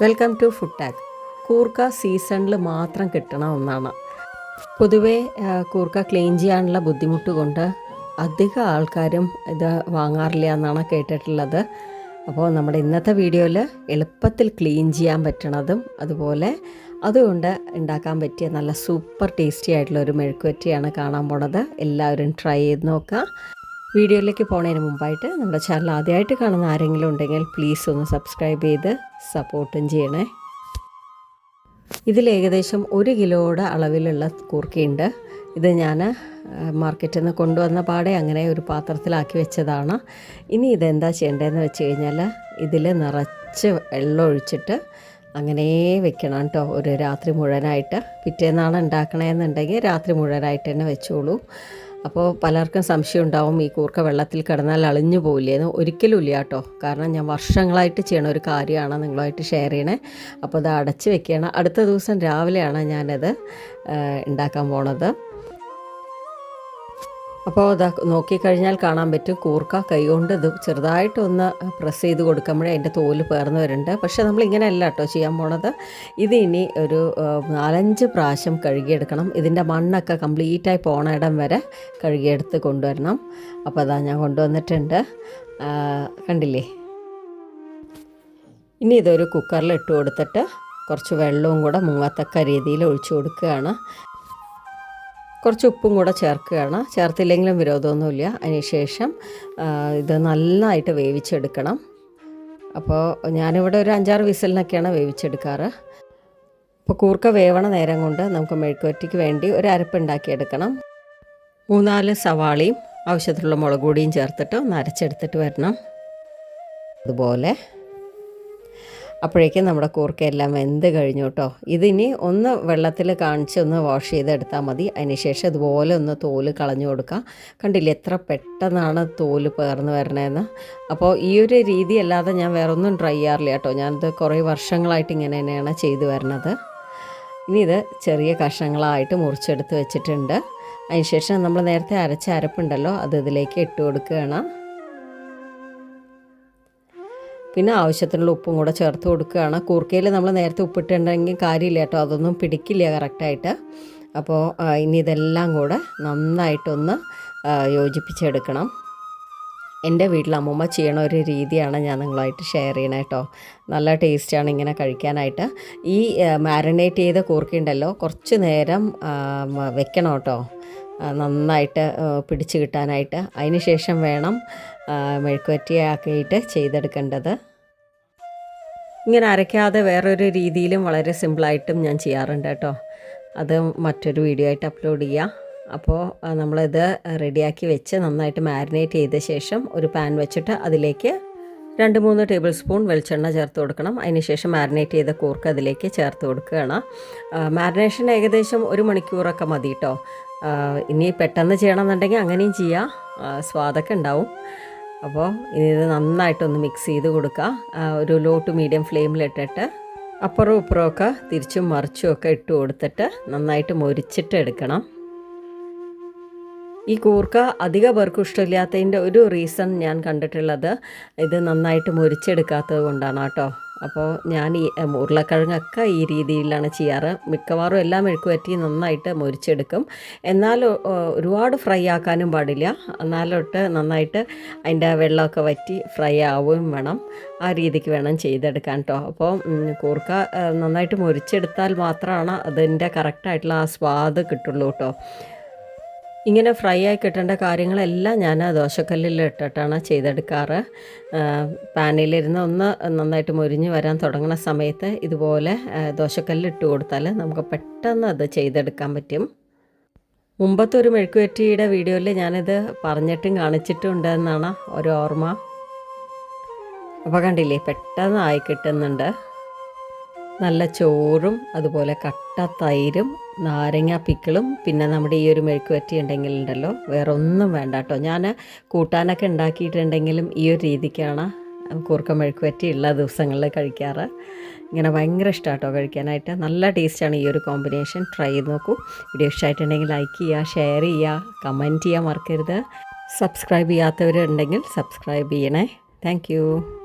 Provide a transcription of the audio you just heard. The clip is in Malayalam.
വെൽക്കം ടു ഫുഡ് ടാഗ് കൂർക്ക സീസണിൽ മാത്രം കിട്ടണ ഒന്നാണ്. പൊതുവേ കൂർക്ക ക്ലീൻ ചെയ്യാനുള്ള ബുദ്ധിമുട്ട് കൊണ്ട് അധികം ആൾക്കാരും ഇത് വാങ്ങാറില്ല എന്നാണ് കേട്ടിട്ടുള്ളത്. അപ്പോൾ നമ്മുടെ ഇന്നത്തെ വീഡിയോയിൽ എളുപ്പത്തിൽ ക്ലീൻ ചെയ്യാൻ പറ്റണതും അതുപോലെ അതുകൊണ്ട് ഉണ്ടാക്കാൻ പറ്റിയ നല്ല സൂപ്പർ ടേസ്റ്റി ആയിട്ടുള്ള ഒരു മെഴുക്കുവറ്റിയാണ് കാണാൻ പോണത്. എല്ലാവരും ട്രൈ ചെയ്ത് നോക്കുക വീഡിയോയിലേക്ക് പോണതിന് മുമ്പായിട്ട് നമ്മുടെ ചാനൽ ആദ്യമായിട്ട് കാണുന്ന ആരെങ്കിലും ഉണ്ടെങ്കിൽ പ്ലീസ് ഒന്ന് സബ്സ്ക്രൈബ് ചെയ്ത് സപ്പോർട്ടും ചെയ്യണേ. ഇതിൽ ഏകദേശം ഒരു കിലോയുടെ അളവിലുള്ള കൂർക്കയുണ്ട്. ഇത് ഞാൻ മാർക്കറ്റിൽ നിന്ന് കൊണ്ടുവന്ന പാടെ അങ്ങനെ ഒരു പാത്രത്തിലാക്കി വെച്ചതാണ്. ഇനി ഇതെന്താ ചെയ്യേണ്ടതെന്ന് വെച്ച് കഴിഞ്ഞാൽ ഇതിൽ നിറച്ച് വെള്ളം ഒഴിച്ചിട്ട് അങ്ങനെ വെക്കണം കേട്ടോ ഒരു രാത്രി മുഴുവനായിട്ട്. പിറ്റേന്നാണ് ഉണ്ടാക്കണമെന്നുണ്ടെങ്കിൽ രാത്രി മുഴുവനായിട്ട് തന്നെ വെച്ചോളൂ. അപ്പോൾ പലർക്കും സംശയം ഉണ്ടാവും ഈ കൂർക്ക വെള്ളത്തിൽ കിടന്നാൽ അളിഞ്ഞു പോവില്ലേന്ന് ഒരിക്കലും ഇല്ല കേട്ടോ. കാരണം ഞാൻ വർഷങ്ങളായിട്ട് ചെയ്യണ ഒരു കാര്യമാണ് നിങ്ങളുമായിട്ട് ഷെയർ ചെയ്യണേ. അപ്പോൾ അത് അടച്ച് വെക്കുകയാണ്. അടുത്ത ദിവസം രാവിലെയാണ് ഞാനത് ഉണ്ടാക്കാൻ പോണത്. അപ്പോൾ അത് നോക്കിക്കഴിഞ്ഞാൽ കാണാൻ പറ്റും കൂർക്ക കൈകൊണ്ട് ഇത് ചെറുതായിട്ടൊന്ന് പ്രസ് ചെയ്ത് കൊടുക്കുമ്പോഴേ അതിന്റെ തോൽ പേർന്ന് വരുന്നുണ്ട്. പക്ഷേ നമ്മൾ ഇങ്ങനെയല്ല കേട്ടോ ചെയ്യാൻ പോണത്. ഇത് ഇനി ഒരു നാലഞ്ച് പ്രാവശ്യം കഴുകിയെടുക്കണം. ഇതിന്റെ മണ്ണൊക്കെ കംപ്ലീറ്റായി പോണ ഇടം വരെ കഴുകിയെടുത്ത് കൊണ്ടുവരണം. അപ്പോൾ അതാ ഞാൻ കൊണ്ടുവന്നിട്ടുണ്ട്. കണ്ടില്ലേ? ഇനി ഇതൊരു കുക്കറിൽ ഇട്ട് കൊടുത്തിട്ട് കുറച്ച് വെള്ളവും കൂടെ മുങ്ങത്തക്ക രീതിയിൽ ഒഴിച്ചു കൊടുക്കുകയാണ്. കുറച്ച് ഉപ്പും കൂടെ ചേർക്കുകയാണ്. ചേർത്തില്ലെങ്കിലും വിരോധമൊന്നുമില്ല. അതിനുശേഷം ഇത് നന്നായിട്ട് വേവിച്ചെടുക്കണം. അപ്പോൾ ഞാനിവിടെ ഒരു അഞ്ചാറ് വിസലിനൊക്കെയാണ് വേവിച്ചെടുക്കാറ്. അപ്പോൾ കൂർക്ക വേവണ നേരം കൊണ്ട് നമുക്ക് മെഴുക്കുവറ്റിക്ക് വേണ്ടി ഒരു അരപ്പ് ഉണ്ടാക്കിയെടുക്കണം. മൂന്നാൽ സവാളയും ആവശ്യത്തിലുള്ള മുളക് പൊടിയും ചേർത്തിട്ട് ഒന്ന് അരച്ചെടുത്തിട്ട് വരണം. അതുപോലെ അപ്പോഴേക്കും നമ്മുടെ കൂർക്കയെല്ലാം വെന്ത് കഴിഞ്ഞു കേട്ടോ. ഇതിനി ഒന്ന് വെള്ളത്തിൽ കാണിച്ച് ഒന്ന് വാഷ് ചെയ്തെടുത്താൽ മതി. അതിനുശേഷം ഇതുപോലെ ഒന്ന് തോൽ കളഞ്ഞു കൊടുക്കുക കണ്ടില്ലേ എത്ര പെട്ടെന്നാണ് തോൽ പേർന്ന് വരണതെന്ന് അപ്പോൾ ഈ ഒരു രീതി അല്ലാതെ ഞാൻ വേറെ ഒന്നും ട്രൈ ചെയ്യാറില്ല കേട്ടോ. ഞാനിത് കുറേ വർഷങ്ങളായിട്ട് ഇങ്ങനെ തന്നെയാണ് ചെയ്തു വരുന്നത്. ഇനി ഇത് ചെറിയ കഷ്ണങ്ങളായിട്ട് മുറിച്ചെടുത്ത് വെച്ചിട്ടുണ്ട്. അതിനുശേഷം നമ്മൾ നേരത്തെ അരച്ച അരപ്പുണ്ടല്ലോ അത് ഇതിലേക്ക് ഇട്ട് കൊടുക്കുകയാണ്. പിന്നെ ആവശ്യത്തിനുള്ള ഉപ്പും കൂടെ ചേർത്ത് കൊടുക്കുകയാണ്. കൂർക്കയിൽ നമ്മൾ നേരത്തെ ഉപ്പിട്ടുണ്ടെങ്കിൽ കാര്യമില്ല കേട്ടോ. അതൊന്നും പിടിക്കില്ല കറക്റ്റായിട്ട്. അപ്പോൾ ഇനി ഇതെല്ലാം കൂടെ നന്നായിട്ടൊന്ന് യോജിപ്പിച്ചെടുക്കണം. എന്റെ വീട്ടിൽ അമ്മൂമ്മ ചെയ്യണ ഒരു രീതിയാണ് ഞാൻ നിങ്ങളായിട്ട് ഷെയർ ചെയ്യണേ കേട്ടോ. നല്ല ടേസ്റ്റാണ് ഇങ്ങനെ കഴിക്കാനായിട്ട്. ഈ മാരിനേറ്റ് ചെയ്ത കൂർക്കയുണ്ടല്ലോ. കുറച്ച് നേരം വെക്കണം കേട്ടോ. നന്നായിട്ട് പിടിച്ചു കിട്ടാനായിട്ട്. അതിന് ശേഷം വേണം മെഴുക്കുവറ്റിയാക്കിയിട്ട് ചെയ്തെടുക്കേണ്ടത്. ഇങ്ങനെ അരയ്ക്കാതെ വേറൊരു രീതിയിലും വളരെ സിമ്പിളായിട്ടും ഞാൻ ചെയ്യാറുണ്ട് കേട്ടോ. അത് മറ്റൊരു വീഡിയോ ആയിട്ട് അപ്ലോഡ് ചെയ്യാം. അപ്പോൾ നമ്മളിത് റെഡിയാക്കി വെച്ച് നന്നായിട്ട് മാരിനേറ്റ് ചെയ്ത ശേഷം ഒരു പാൻ വെച്ചിട്ട് അതിലേക്ക് രണ്ട് മൂന്ന് ടേബിൾ സ്പൂൺ വെളിച്ചെണ്ണ ചേർത്ത് കൊടുക്കണം. അതിനുശേഷം മാരിനേറ്റ് ചെയ്ത കൂർക്ക് അതിലേക്ക് ചേർത്ത് കൊടുക്കുകയാണ്. മാരിനേഷൻ ഏകദേശം ഒരു മണിക്കൂറൊക്കെ മതി കേട്ടോ. ഇനി പെട്ടെന്ന് ചെയ്യണമെന്നുണ്ടെങ്കിൽ അങ്ങനെയും ചെയ്യാം. സ്വാദൊക്കെ ഉണ്ടാവും. അപ്പോൾ ഇത് നന്നായിട്ടൊന്ന് മിക്സ് ചെയ്ത് കൊടുക്കുക. ഒരു ലോ ടു മീഡിയം ഫ്ലെയിമിലിട്ടിട്ട് അപ്പുറവും ഇപ്പുറവും ഒക്കെ തിരിച്ചും മറിച്ചും ഒക്കെ ഇട്ട് കൊടുത്തിട്ട് നന്നായിട്ട് മൊരിച്ചിട്ട് എടുക്കണം. ഈ കൂർക്ക അധിക പേർക്കും ഇഷ്ടമില്ലാത്തതിന്റെ ഒരു റീസൺ ഞാൻ കണ്ടിട്ടുള്ളത് ഇത് നന്നായിട്ട് മൊരിച്ചെടുക്കാത്തത് കൊണ്ടാണ് കേട്ടോ. അപ്പോൾ ഞാൻ ഈ ഉരുളക്കിഴങ്ങൊക്കെ ഈ രീതിയിലാണ് ചെയ്യാറ്. മിക്കവാറും എല്ലാം മെഴുക്കുപറ്റി നന്നായിട്ട് മുരിച്ചെടുക്കും. എന്നാൽ ഒരുപാട് ഫ്രൈ ആക്കാനും പാടില്ല. എന്നാലൊട്ട് നന്നായിട്ട് അതിന്റെ വെള്ളമൊക്കെ വറ്റി ഫ്രൈ ആവുകയും വേണം. ആ രീതിക്ക് വേണം ചെയ്തെടുക്കാൻ കേട്ടോ അപ്പോൾ കൂർക്ക നന്നായിട്ട് മുരിച്ചെടുത്താൽ മാത്രമാണ് അതിന്റെ കറക്റ്റായിട്ടുള്ള ആ സ്വാദ് കിട്ടുള്ളൂ കേട്ടോ ഇങ്ങനെ ഫ്രൈ ആയി കിട്ടേണ്ട കാര്യങ്ങളെല്ലാം ഞാൻ ദോശക്കല്ലിൽ ഇട്ടിട്ടാണ് ചെയ്തെടുക്കാറ്. പാനിലിരുന്ന് ഒന്ന് നന്നായിട്ട് മുരിഞ്ഞ് വരാൻ തുടങ്ങുന്ന സമയത്ത് ഇതുപോലെ ദോശക്കല്ലിൽ ഇട്ട് കൊടുത്താൽ നമുക്ക് പെട്ടെന്ന് അത് ചെയ്തെടുക്കാൻ പറ്റും. മുമ്പത്തെ ഒരു മെഴുക്കുവറ്റിയുടെ വീഡിയോയിൽ ഞാനിത് പറഞ്ഞിട്ടും കാണിച്ചിട്ടും ഉണ്ട് എന്നാണ് ഒരു ഓർമ്മ. അപ്പോൾ കണ്ടില്ലേ പെട്ടെന്ന് ആയി കിട്ടുന്നുണ്ട്. നല്ല ചോറും അതുപോലെ കട്ട തൈരും നാരങ്ങ പിക്കിളും പിന്നെ നമ്മുടെ ഈ ഒരു മെഴുക്കുവറ്റി ഉണ്ടെങ്കിൽ ഉണ്ടല്ലോ വേറെ ഒന്നും വേണ്ട കേട്ടോ. ഞാൻ കൂട്ടാനൊക്കെ ഉണ്ടാക്കിയിട്ടുണ്ടെങ്കിലും ഈ ഒരു രീതിക്കാണ് കൂർക്ക മെഴുക്കുവറ്റി ഉള്ള ദിവസങ്ങളിൽ കഴിക്കാറ്. ഇങ്ങനെ ഭയങ്കര ഇഷ്ടമാണ് കേട്ടോ കഴിക്കാനായിട്ട്. നല്ല ടേസ്റ്റാണ് ഈ ഒരു കോമ്പിനേഷൻ. ട്രൈ ചെയ്ത് നോക്കൂ. വീഡിയോ ഇഷ്ടമായിട്ടുണ്ടെങ്കിൽ ലൈക്ക് ചെയ്യുക ഷെയർ ചെയ്യുക കമന്റ് ചെയ്യാൻ മറക്കരുത്. സബ്സ്ക്രൈബ് ചെയ്യാത്തവരുണ്ടെങ്കിൽ സബ്സ്ക്രൈബ് ചെയ്യണേ. താങ്ക്